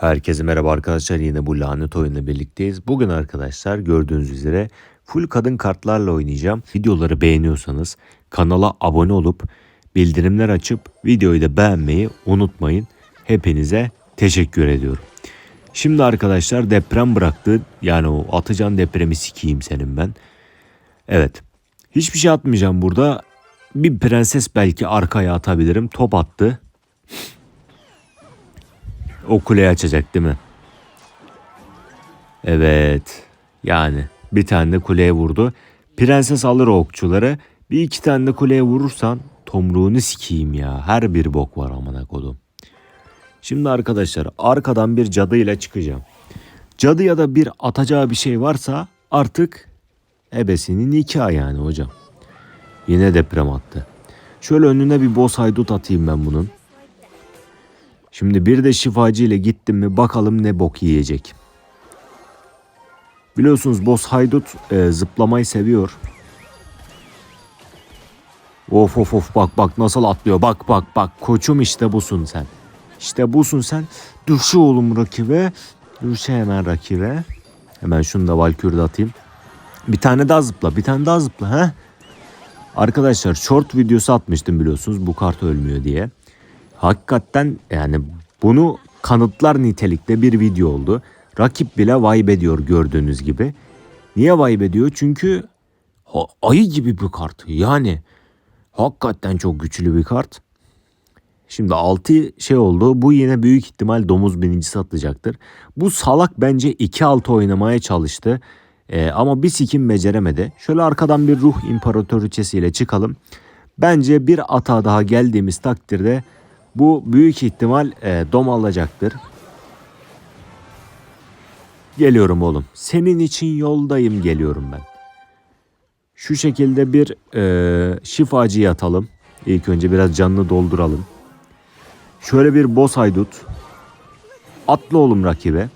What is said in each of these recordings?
Herkese merhaba arkadaşlar yine bu lanet oyunla birlikteyiz. Bugün arkadaşlar gördüğünüz üzere full kadın kartlarla oynayacağım. Videoları beğeniyorsanız kanala abone olup bildirimler açıp videoyu da beğenmeyi unutmayın. Hepinize teşekkür ediyorum. Şimdi arkadaşlar deprem bıraktı. Yani o atacağın depremi sikeyim senin ben. Evet. Hiçbir şey atmayacağım burada. Bir prenses belki arkaya atabilirim. Top attı. O kuleyi açacak değil mi? Evet. Yani bir tane de kuleye vurdu. Prenses alır okçuları. Bir iki tane de kuleye vurursan tomruğunu sikeyim ya. Her bir bok var amına kodum. Şimdi arkadaşlar arkadan bir cadıyla çıkacağım. Cadı ya da bir atacağı bir şey varsa artık ebesinin nikahı yani hocam. Yine deprem attı. Şöyle önüne bir boss haydut atayım ben bunun. Şimdi bir de şifacı ile gittim mi bakalım ne bok yiyecek. Biliyorsunuz boss haydut e, zıplamayı seviyor. Of of of bak bak nasıl atlıyor bak bak bak koçum işte busun sen. İşte busun sen. Düş oğlum rakibe. Düş hemen rakibe. Hemen şunu da Valkür'de atayım. Bir tane daha zıpla bir tane daha zıpla ha. Arkadaşlar short videosu atmıştım biliyorsunuz bu kart ölmüyor diye. Hakikaten yani bunu kanıtlar nitelikte bir video oldu. Rakip bile vibe ediyor gördüğünüz gibi. Niye vibe ediyor? Çünkü ayı gibi bir kart. Yani hakikaten çok güçlü bir kart. Şimdi 6 şey oldu. Bu yine büyük ihtimal domuz birincisi atacaktır. Bu salak bence 2-6 oynamaya çalıştı. Ee, ama bir sikim beceremedi. Şöyle arkadan bir ruh imparatoriçesiyle çıkalım. Bence bir ata daha geldiğimiz takdirde bu büyük ihtimal e, dom alacaktır. Geliyorum oğlum. Senin için yoldayım geliyorum ben. Şu şekilde bir e, şifacı atalım. İlk önce biraz canını dolduralım. Şöyle bir boss haydut. Atla oğlum rakibe.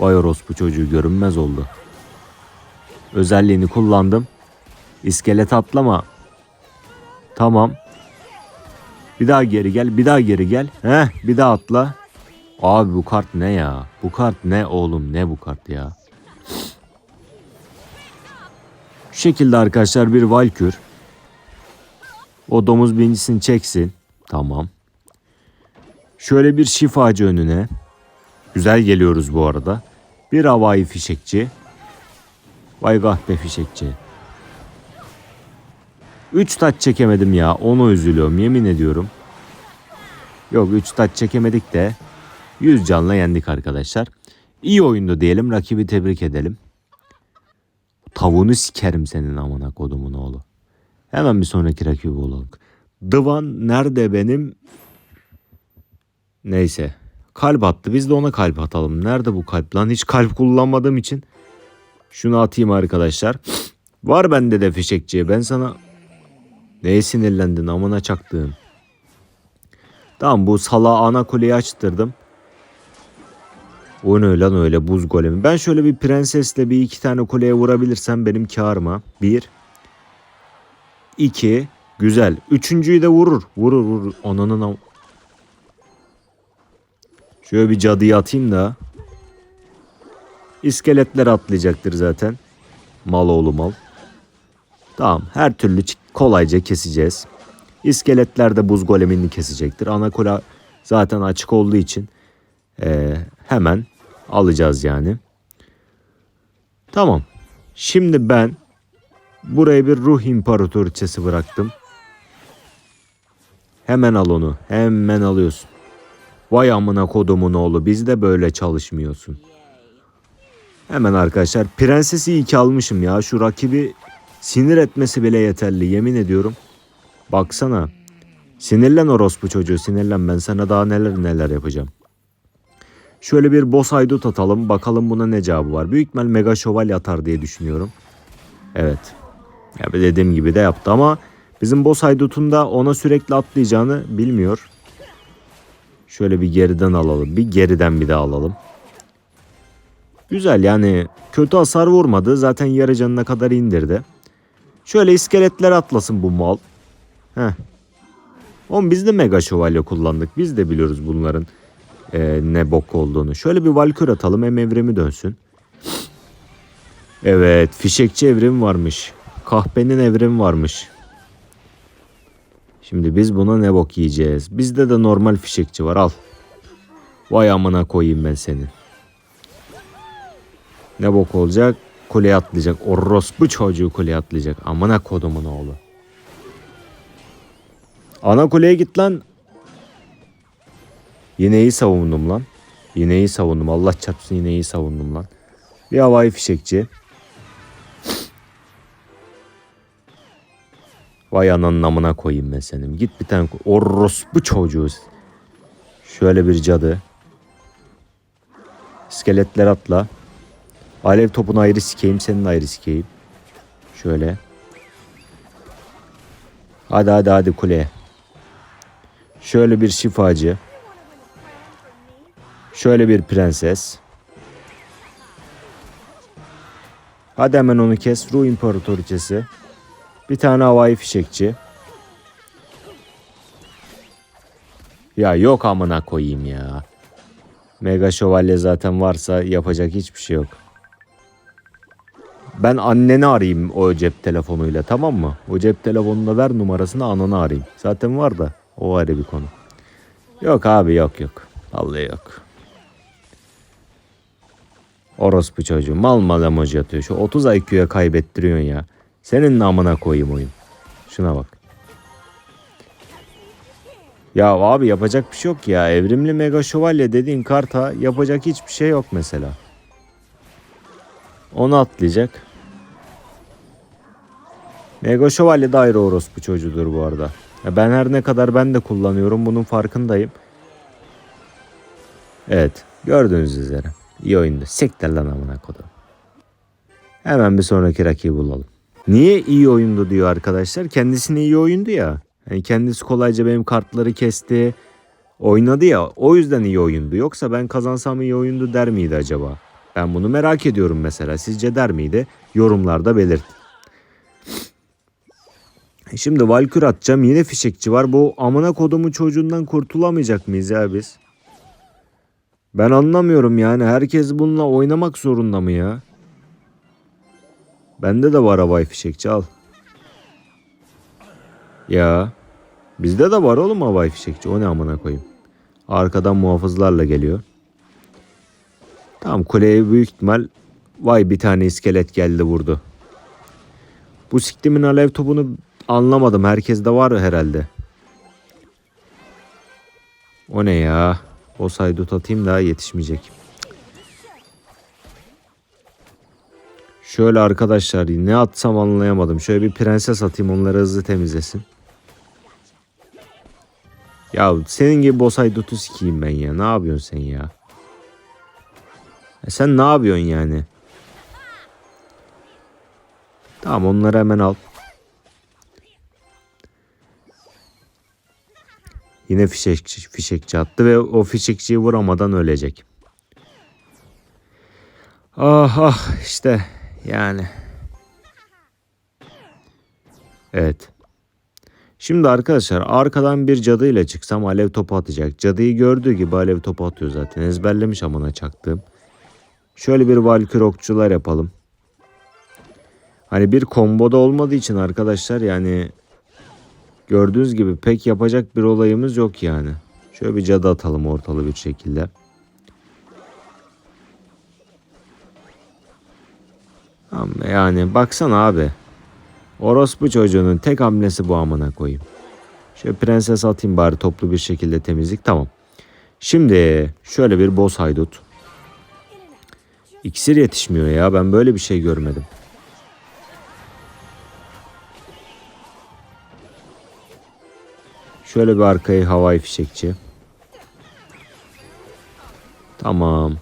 Vay orospu çocuğu görünmez oldu. Özelliğini kullandım. İskelet atlama. Tamam. Bir daha geri gel, bir daha geri gel. Heh, bir daha atla. Abi bu kart ne ya? Bu kart ne oğlum? Ne bu kart ya? Şu şekilde arkadaşlar bir Valkür. O domuz birincisini çeksin. Tamam. Şöyle bir şifacı önüne. Güzel geliyoruz bu arada. Bir havai fişekçi. Vay kahpe fişekçi. Üç taç çekemedim ya. Onu üzülüyorum yemin ediyorum. Yok üç taç çekemedik de 100 canla yendik arkadaşlar. İyi oyundu diyelim. Rakibi tebrik edelim. Tavuğunu sikerim senin amına kodumun oğlu. Hemen bir sonraki rakibi olalım. Dıvan nerede benim? Neyse. Kalp attı. Biz de ona kalp atalım. Nerede bu kalp lan? Hiç kalp kullanmadığım için. Şunu atayım arkadaşlar. Var bende de fişekçi. Ben sana Neye sinirlendin amına çaktığın? Tamam bu sala ana kuleyi açtırdım. O ne lan öyle buz golemi. Ben şöyle bir prensesle bir iki tane kuleye vurabilirsem benim kârıma. Bir. iki. Güzel. Üçüncüyü de vurur. Vurur vurur. Ananın am- Şöyle bir cadıyı atayım da. İskeletler atlayacaktır zaten. Mal oğlu mal. Tamam her türlü kolayca keseceğiz. İskeletler de buz golemini kesecektir. Ana kule zaten açık olduğu için eee, hemen alacağız yani. Tamam. Şimdi ben buraya bir ruh imparatoriçesi bıraktım. Hemen al onu. Hemen alıyorsun. Vay amına kodumun oğlu biz de böyle çalışmıyorsun. Hemen arkadaşlar prensesi iyi ki almışım ya. Şu rakibi sinir etmesi bile yeterli yemin ediyorum. Baksana. Sinirlen orospu çocuğu sinirlen ben sana daha neler neler yapacağım. Şöyle bir boss haydut atalım bakalım buna ne cevabı var. Büyük ihtimal mega şövalye atar diye düşünüyorum. Evet. Ya dediğim gibi de yaptı ama bizim boss haydutun da ona sürekli atlayacağını bilmiyor. Şöyle bir geriden alalım. Bir geriden bir daha alalım. Güzel yani kötü hasar vurmadı. Zaten yarı canına kadar indirdi. Şöyle iskeletler atlasın bu mal. Heh. Oğlum biz de mega şövalye kullandık. Biz de biliyoruz bunların e, ne bok olduğunu. Şöyle bir valkür atalım hem evrimi dönsün. Evet fişekçi evrim varmış. Kahpenin evrim varmış. Şimdi biz buna ne bok yiyeceğiz? Bizde de normal fişekçi var al. Vay amına koyayım ben seni. Ne bok olacak? Kuleye atlayacak. Orospu çocuğu kuleye atlayacak. Amına kodumun oğlu. Ana kuleye git lan. Yine iyi savundum lan. Yine iyi savundum. Allah çarpsın yine iyi savundum lan. Bir havai fişekçi. Vay ananın amına koyayım ben senin. Git bir tane orospu çocuğu. Şöyle bir cadı. İskeletler atla. Alev topunu ayrı sikeyim, senin ayrı sikeyim. Şöyle. Hadi hadi hadi kuleye. Şöyle bir şifacı. Şöyle bir prenses. Hadi hemen onu kes. Ruh İmparatoriçesi. Bir tane havai fişekçi. Ya yok amına koyayım ya. Mega şövalye zaten varsa yapacak hiçbir şey yok. Ben anneni arayayım o cep telefonuyla tamam mı? O cep telefonuna ver numarasını ananı arayayım. Zaten var da o ayrı bir konu. Yok abi yok yok. Vallahi yok. Orospu çocuğu mal mal emoji atıyor. Şu 30 IQ'ya kaybettiriyorsun ya. Senin namına koyayım oyun. Şuna bak. Ya abi yapacak bir şey yok ya. Evrimli mega şövalye dediğin karta yapacak hiçbir şey yok mesela. Onu atlayacak. Mega şövalye de ayrı orospu çocuğudur bu arada. Ya ben her ne kadar ben de kullanıyorum bunun farkındayım. Evet gördüğünüz üzere. İyi oyundu. Siktir lan amına kodum. Hemen bir sonraki rakibi bulalım. Niye iyi oyundu diyor arkadaşlar. Kendisine iyi oyundu ya. Yani kendisi kolayca benim kartları kesti. Oynadı ya. O yüzden iyi oyundu. Yoksa ben kazansam iyi oyundu der miydi acaba? Ben bunu merak ediyorum mesela. Sizce der miydi? Yorumlarda belirt. Şimdi Valkür atacağım. Yine fişekçi var. Bu amına kodumu çocuğundan kurtulamayacak mıyız ya biz? Ben anlamıyorum yani. Herkes bununla oynamak zorunda mı ya? Bende de var havai fişekçi al. Ya. Bizde de var oğlum havai fişekçi. O ne amına koyayım. Arkadan muhafızlarla geliyor. Tamam kuleye büyük ihtimal vay bir tane iskelet geldi vurdu. Bu siktimin alev topunu anlamadım. Herkeste var herhalde. O ne ya? O saydut atayım daha yetişmeyecek. Şöyle arkadaşlar ne atsam anlayamadım. Şöyle bir prenses atayım onları hızlı temizlesin. Ya senin gibi bosaydutu sikeyim ben ya. Ne yapıyorsun sen ya? E sen ne yapıyorsun yani? Tamam onları hemen al. Yine fişekçi, fişekçi attı ve o fişekçiyi vuramadan ölecek. Ah ah işte yani. Evet. Şimdi arkadaşlar arkadan bir cadı ile çıksam alev topu atacak. Cadıyı gördüğü gibi alev topu atıyor zaten. Ezberlemiş amına çaktığım. Şöyle bir valkür okçular yapalım. Hani bir komboda olmadığı için arkadaşlar yani gördüğünüz gibi pek yapacak bir olayımız yok yani. Şöyle bir cadı atalım ortalı bir şekilde. Ama yani baksana abi. Orospu çocuğunun tek hamlesi bu amına koyayım. Şöyle prenses atayım bari toplu bir şekilde temizlik tamam. Şimdi şöyle bir boss haydut. İksir yetişmiyor ya ben böyle bir şey görmedim. Şöyle bir arkayı havai fişekçi. Tamam.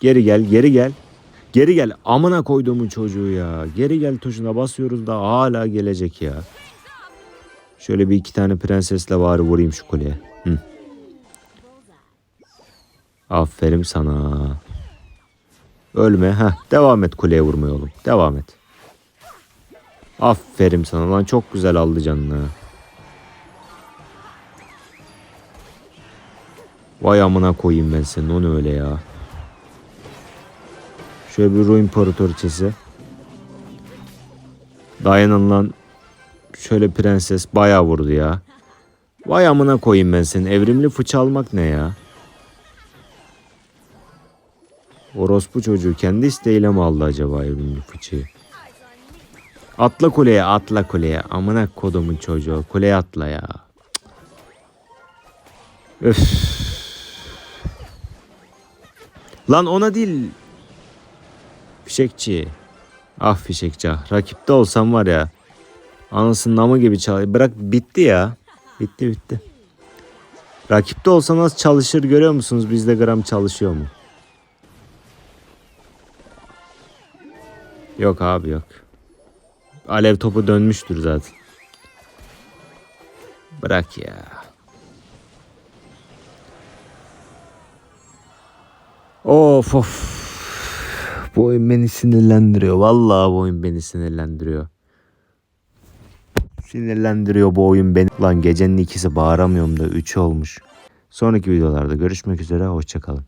Geri gel geri gel. Geri gel amına koyduğumun çocuğu ya. Geri gel tuşuna basıyoruz da hala gelecek ya. Şöyle bir iki tane prensesle bari vurayım şu kuleye. Hı. Aferin sana. Ölme. ha devam et kuleye vurmaya oğlum. Devam et. Aferin sana lan çok güzel aldı canını. Vay amına koyayım ben senin onu öyle ya. Şöyle bir Ru İmparatoriçesi. Dayanın lan. Şöyle prenses bayağı vurdu ya. Vay amına koyayım ben senin. Evrimli fıça almak ne ya? Orospu çocuğu kendi isteğiyle mi aldı acaba evrimli fıçıyı? Atla kuleye atla kuleye. Amına kodumun çocuğu. Kuleye atla ya. Öf. Lan ona değil. Fişekçi. Ah fişekçi ah. Rakipte olsam var ya. Anasının namı gibi çal. Bırak bitti ya. Bitti bitti. Rakipte olsa nasıl çalışır görüyor musunuz? Bizde gram çalışıyor mu? Yok abi yok. Alev topu dönmüştür zaten. Bırak ya. Of of. Bu oyun beni sinirlendiriyor. Vallahi bu oyun beni sinirlendiriyor. Sinirlendiriyor bu oyun beni. Lan gecenin ikisi bağıramıyorum da 3 olmuş. Sonraki videolarda görüşmek üzere. Hoşçakalın.